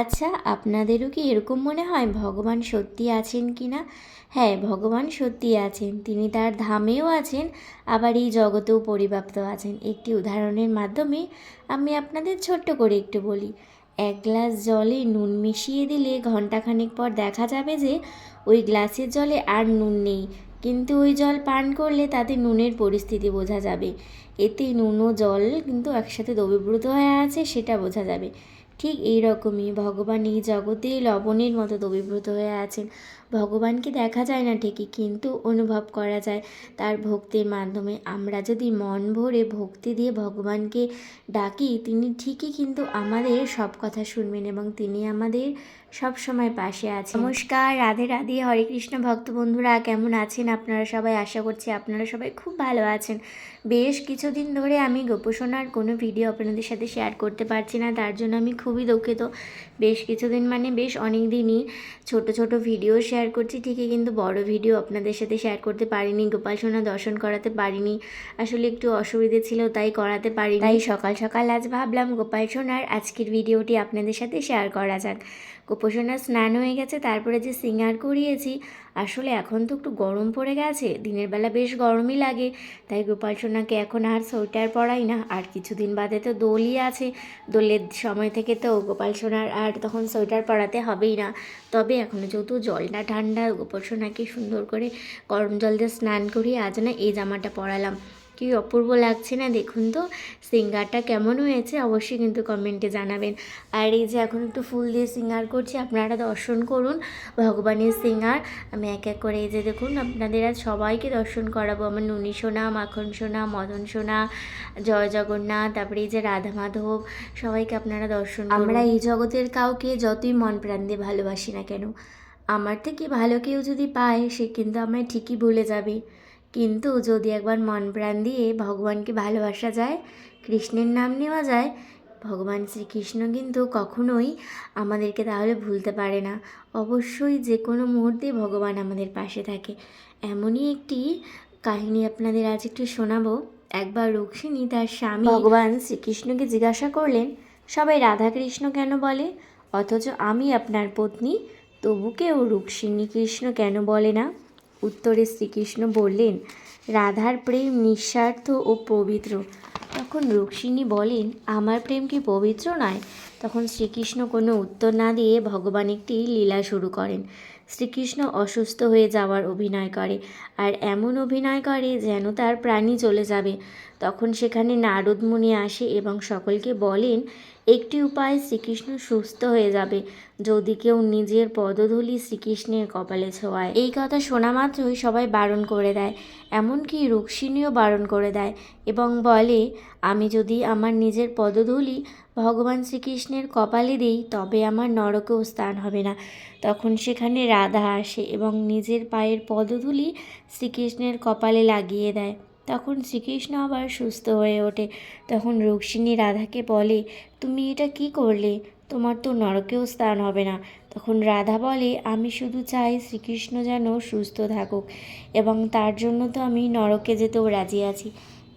আচ্ছা আপনাদেরও কি এরকম মনে হয়? ভগবান সত্যি আছেন কি না? হ্যাঁ ভগবান সত্যি আছেন। তিনি তার ধামেও আছেন, আবার এই জগতেও পরিব্যাপ্ত আছেন। একটি উদাহরণের মাধ্যমে আমি আপনাদের ছোট্ট করে একটু বলি। এক গ্লাস জলে নুন মিশিয়ে দিলে ঘন্টাখানেক পর দেখা যাবে যে, ওই গ্লাসের জলে আর নুন নেই। কিন্তু ওই জল পান করলে তাতে নুনের পরিস্থিতি বোঝা যাবে। এতে নুন ও জল কিন্তু একসাথে দ্রবীভূত হয়ে আছে, সেটা বোঝা যাবে। ঠিক এই রকমই ভগবান এই জগতে লবণের মতো দ্রবীভূত হয়ে আছেন। ভগবানকে দেখা যায় না ঠিকই, কিন্তু অনুভব করা যায় তার ভক্তির মাধ্যমে। আমরা যদি মন ভরে ভক্তি দিয়ে ভগবানকে ডাকি, তিনি ঠিকই কিন্তু আমাদের সব কথা শুনবেন এবং তিনি আমাদের সব সময় পাশে আছেন। নমস্কার, রাধে রাধে, হরে কৃষ্ণ ভক্ত বন্ধুরা, কেমন আছেন আপনারা সবাই? আশা করছি আপনারা সবাই খুব ভালো আছেন। বেশ কিছুদিন ধরে আমি গোপোষণার কোনো ভিডিও আপনাদের সাথে শেয়ার করতে পারছি না, তার জন্য আমি খুবই দুঃখিত। বেশ কিছুদিন মানে বেশ অনেক দিনই ছোট ছোট ভিডিও শেয়ার করছি। ঠিকই কিন্তু বড় ভিডিও আপনাদের সাথে শেয়ার করতে পারিনি। গোপাল সোনা দর্শন করাতে পারিনি। আসলে একটু অসুবিধে ছিল, তাই করাতে পারিনি। তাই সকাল সকাল আজ ভাবলাম গোপাল সোনার আজকের ভিডিওটি আপনাদের সাথে শেয়ার করা যাক। গোপোষণার স্নান হয়ে গেছে, তারপরে যে সিঙ্গার করিয়েছি, আসলে এখন তো একটু গরম পড়ে গেছে, দিনের বেলা বেশ গরমই লাগে, তাই গোপাল সোনাকে এখন আর সোয়েটার পরাই না, আর কিছুদিন বাদে তো দোলই আছে, দোলের সময় থেকে তো গোপাল সোনার আর তখন সোয়েটার পরাতে হবেই না, তবে এখনও যেহেতু জলটা ঠান্ডা, গোপাল সোনাকে সুন্দর করে গরম জল দিয়ে স্নান করিয়ে আজ না এই জামাটা পরালাম কি অপূর্ব লাগছে না দেখুন তো? সিঙ্গারটা কেমন হয়েছে অবশ্যই কিন্তু কমেন্টে জানাবেন। আর এই যে এখন একটু ফুল দিয়ে সিঙ্গার করছি, আপনারা দর্শন করুন। ভগবানের সিঙ্গার। আমি এক এক করে এই যে দেখুন, আপনাদের আজ সবাইকে দর্শন করাবো। আমার নুনি সোনা, মাখন সোনা, মদন সোনা, জয় জগন্নাথ, তারপরে এই যে রাধা মাধব, সবাইকে আপনারা দর্শন আমরা এই জগতের কাউকে যতই মন প্রাণ দিয়ে ভালোবাসি না কেন, আমার থেকে ভালো কেউ যদি পায়, সে কিন্তু আমায় ঠিকই ভুলে যাবে। কিন্তু যদি একবার মন প্রাণ দিয়ে ভগবানকে ভালোবাসা যায়, কৃষ্ণের নাম নেওয়া যায়, ভগবান শ্রীকৃষ্ণ কিন্তু কখনোই আমাদেরকে তাহলে ভুলতে পারে না। অবশ্যই যে কোনো মুহূর্তে ভগবান আমাদের পাশে থাকে। এমনই একটি কাহিনী আপনাদের আজ একটু শোনাবো। একবার রুক্মিণী তার স্বামী ভগবান শ্রীকৃষ্ণকে জিজ্ঞাসা করলেন, সবাই রাধাকৃষ্ণ কেন বলে? অথচ আমি আপনার পত্নী, তবু কেউ রুক্মিণী কৃষ্ণ কেন বলে না? উত্তরে শ্রীকৃষ্ণ বললেন, রাধার প্রেম নিঃস্বার্থ ও পবিত্র। তখন রুক্মিণী বলেন, আমার প্রেম কি পবিত্র নয়? তখন শ্রীকৃষ্ণ কোনো উত্তর না দিয়ে ভগবান একটি লীলা শুরু করেন। শ্রীকৃষ্ণ অসুস্থ হয়ে যাওয়ার অভিনয় করে। আর এমন অভিনয় করে যেন তার প্রাণী চলে যাবে। তখন সেখানে নারদ মুনি আসে এবং সকলকে বলেন, একটি উপায় শ্রীকৃষ্ণ সুস্থ হয়ে যাবে। যদি কেউ নিজের পদধূলি শ্রীকৃষ্ণের কপালে ছোঁয়ায়। এই কথা শোনা মাত্রই সবাই বারণ করে দেয়, এমনকি রুক্মিণীও বারণ করে দেয় এবং বলে, আমি যদি আমার নিজের পদধূলি ভগবান শ্রীকৃষ্ণের কপালে দিই, তবে আমার নরকেও স্থান হবে না। তখন সেখানে রাধা আসে এবং নিজের পায়ের পদধূলি শ্রীকৃষ্ণের কপালে লাগিয়ে দেয়। তখন শ্রীকৃষ্ণ আবার সুস্থ হয়ে ওঠে। তখন রুক্মিণী রাধাকে বলে, তুমি এটা কি করলে? তোমার তো নরকেও স্থান হবে না। তখন রাধা বলে, আমি শুধু চাই শ্রীকৃষ্ণ যেন সুস্থ থাকুক এবং তার জন্য তো আমি নরকে যেতেও রাজি আছি।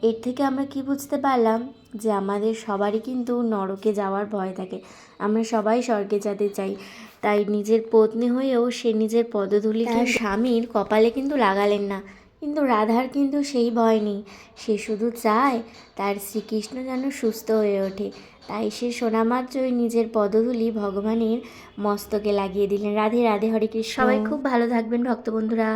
এর থেকে আমরা কি বুঝতে পারলাম? যে আমাদের সবারই কিন্তু নরকে যাওয়ার ভয় থাকে। আমরা সবাই স্বর্গে যেতে চাই। তাই নিজের পত্নী হয়েও সে নিজের পদধূলি তার স্বামীর কপালে কিন্তু লাগালেন না। কিন্তু রাধার কিন্তু সেই ভয় নেই। সে শুধু চায় তার শ্রীকৃষ্ণ যেন সুস্থ হয়ে ওঠে। তাই সে শোনা মাত্রই নিজের পদধূলি ভগবানের মস্তকে লাগিয়ে দিলেন। রাধে রাধে হরে কৃষ্ণ। সবাই খুব ভালো থাকবেন ভক্ত বন্ধুরা